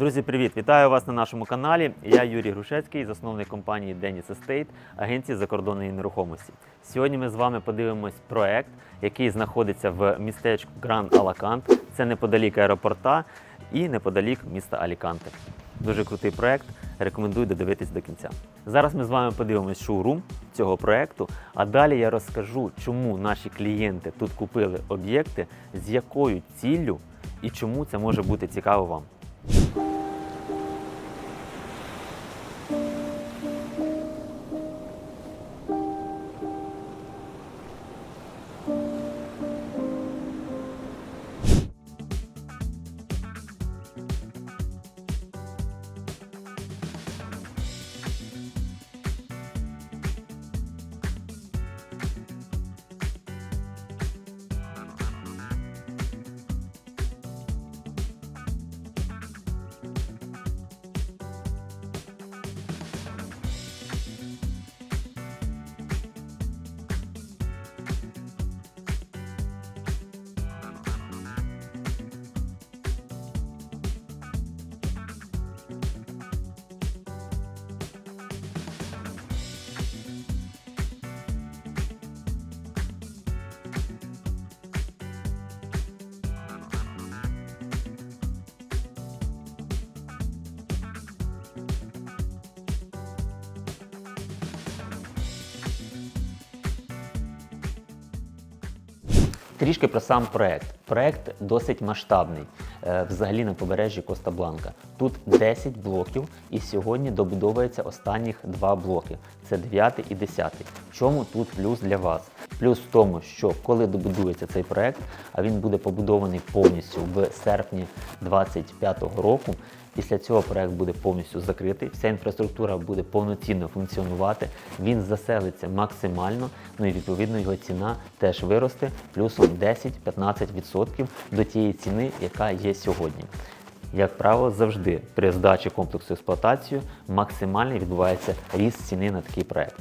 Друзі, привіт! Вітаю вас на нашому каналі. Я Юрій Грушецький, засновник компанії Denis Estate, агенції закордонної нерухомості. Сьогодні ми з вами подивимось проект, який знаходиться в містечку Гранд Алакант. Це неподалік аеропорта і неподалік міста Аліканте. Дуже крутий проект. Рекомендую додивитись до кінця. Зараз ми з вами подивимось шоурум цього проекту, а далі я розкажу, чому наші клієнти тут купили об'єкти, з якою ціллю і чому це може бути цікаво вам. Трішки про сам проект. Проект досить масштабний, е, взагалі на побережжі Коста Бланка. Тут 10 блоків, і сьогодні добудовується останніх два блоки. Це 9 і 10. В Чому тут плюс для вас? Плюс в тому, що коли добудується цей проект, а він буде побудований повністю в серпні 2025 року. Після цього проект буде повністю закритий, вся інфраструктура буде повноцінно функціонувати, він заселиться максимально, ну і відповідно його ціна теж виросте плюсом 10-15% до тієї ціни, яка є сьогодні. Як правило, завжди при здачі комплексу експлуатацію максимально відбувається ріст ціни на такий проект.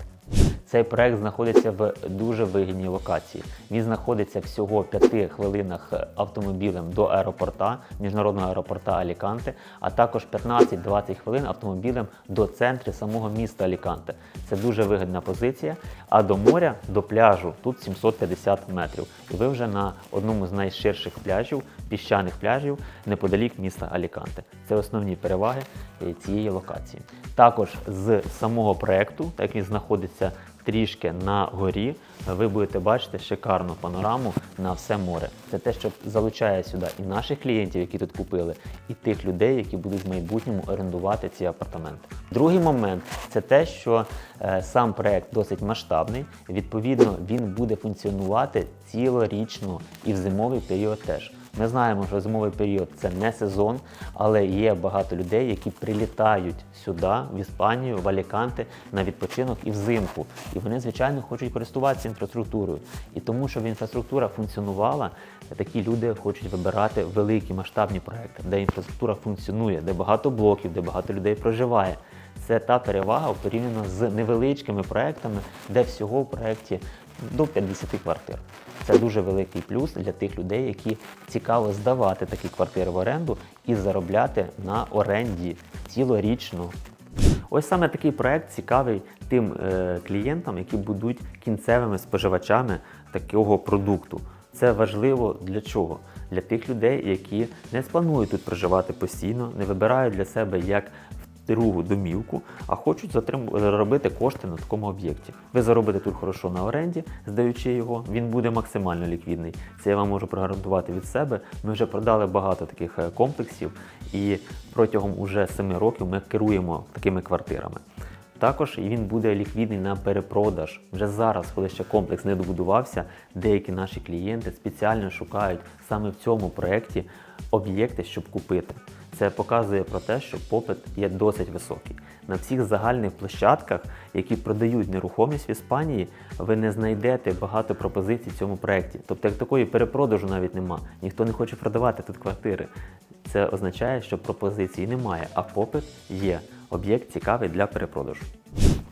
Цей проект знаходиться в дуже вигідній локації. Він знаходиться всього 5 хвилинах автомобілем до аеропорта, міжнародного аеропорта Аліканте, а також 15-20 хвилин автомобілем до центру самого міста Аліканте. Це дуже вигідна позиція. А до моря, до пляжу тут 750 метрів. І ви вже на одному з найширших пляжів, піщаних пляжів, неподалік міста Аліканте. Це основні переваги е, цієї локації. Також з самого проекту, так він знаходиться трішки на горі, ви будете бачити шикарну панораму на все море. Це те, що залучає сюди і наших клієнтів, які тут купили, і тих людей, які будуть в майбутньому орендувати ці апартаменти. Другий момент це те, що е, сам проект досить масштабний. Відповідно, він буде функціонувати цілорічно і в зимовий період теж. Ми знаємо, що зимовий період це не сезон, але є багато людей, які прилітають сюди, в Іспанію, в Аліканте на відпочинок і взимку. І вони, звичайно, хочуть користуватися інфраструктурою. І тому, щоб інфраструктура функціонувала, такі люди хочуть вибирати великі масштабні проекти, де інфраструктура функціонує, де багато блоків, де багато людей проживає. Це та перевага порівняно з невеличкими проектами, де всього в проєкті до 50 квартир. Це дуже великий плюс для тих людей, які цікаво здавати такі квартири в оренду і заробляти на оренді цілорічно. Ось саме такий проект цікавий тим е, клієнтам, які будуть кінцевими споживачами такого продукту. Це важливо для чого? Для тих людей, які не спланують тут проживати постійно, не вибирають для себе як другу домівку, а хочуть заробити кошти на такому об'єкті. Ви заробите тут хорошо на оренді, здаючи його, він буде максимально ліквідний. Це я вам можу прогарантувати від себе. Ми вже продали багато таких е, комплексів, і протягом уже 7 років ми керуємо такими квартирами. Також він буде ліквідний на перепродаж. Вже зараз, коли ще комплекс не добудувався, деякі наші клієнти спеціально шукають саме в цьому проєкті об'єкти, щоб купити. Це показує про те, що попит є досить високий. На всіх загальних площадках, які продають нерухомість в Іспанії, ви не знайдете багато пропозицій в цьому проєкті. Тобто, як такої перепродажу навіть нема. Ніхто не хоче продавати тут квартири. Це означає, що пропозицій немає, а попит є. Об'єкт цікавий для перепродажу.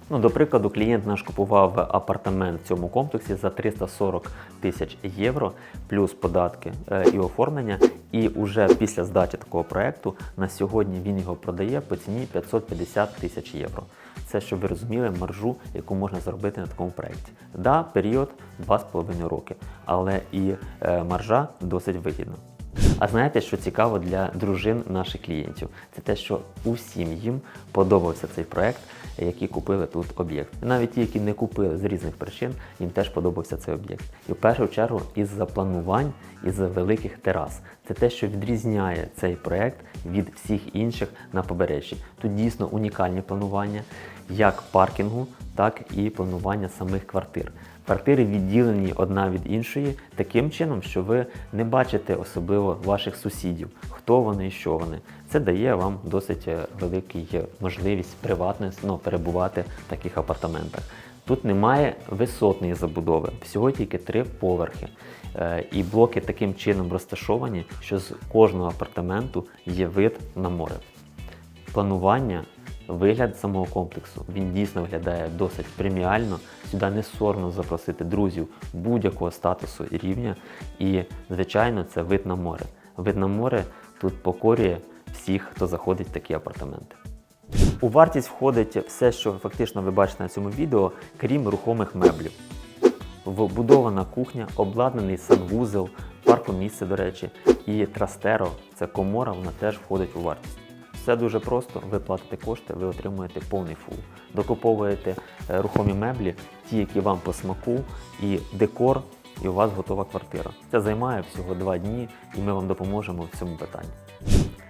Ну, до прикладу, клієнт наш купував апартамент в цьому комплексі за 340 тисяч євро, плюс податки е, і оформлення. І вже після здачі такого проекту на сьогодні він його продає по ціні 550 тисяч євро. Це щоб ви розуміли маржу, яку можна заробити на такому проєкті. Да, період 2,5 роки, але і е, маржа досить вигідна. А знаєте, що цікаво для дружин наших клієнтів? Це те, що усім їм подобався цей проект, які купили тут об'єкт. Навіть ті, які не купили з різних причин, їм теж подобався цей об'єкт. І в першу чергу із-за планувань, із-за великих терас. Це те, що відрізняє цей проект від всіх інших на побережжі. Тут дійсно унікальні планування, як паркінгу, так і планування самих квартир. Квартири відділені одна від іншої таким чином, що ви не бачите особливо ваших сусідів, хто вони і що вони. Це дає вам досить е, великий е, можливість приватно ну, перебувати в таких апартаментах. Тут немає висотної забудови, всього тільки три поверхи. Е, І блоки таким чином розташовані, що з кожного апартаменту є вид на море. Планування, вигляд самого комплексу, він дійсно виглядає досить преміально. Сюди не соромно запросити друзів будь-якого статусу і рівня. І, звичайно, це вид на море. Вид на море тут покорює всіх, хто заходить в такі апартаменти. У вартість входить все, що фактично ви бачите на цьому відео, крім рухомих меблів. Вбудована кухня, обладнаний санвузел, паркомісце, до речі, і трастеро, це комора, вона теж входить у вартість. Все дуже просто, ви платите кошти, ви отримуєте повний фул. Докуповуєте е, рухомі меблі, ті, які вам по смаку, і декор, і у вас готова квартира. Це займає всього два дні, і ми вам допоможемо в цьому питанні.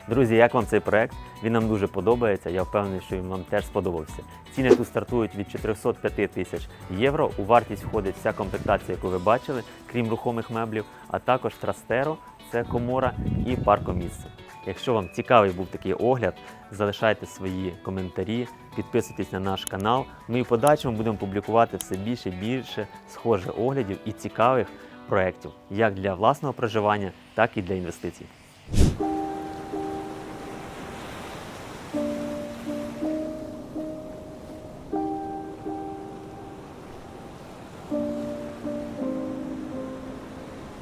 Друзі, як вам цей проект? Він нам дуже подобається. Я впевнений, що він вам теж сподобався. Ціни тут стартують від 405 тисяч євро. У вартість входить вся комплектація, яку ви бачили, крім рухомих меблів, а також трастеро, це комора і паркомісце. Якщо вам цікавий був такий огляд, залишайте свої коментарі, підписуйтесь на наш канал. Ми і в подальшому будемо публікувати все більше і більше схожих оглядів і цікавих проєктів, як для власного проживання, так і для інвестицій.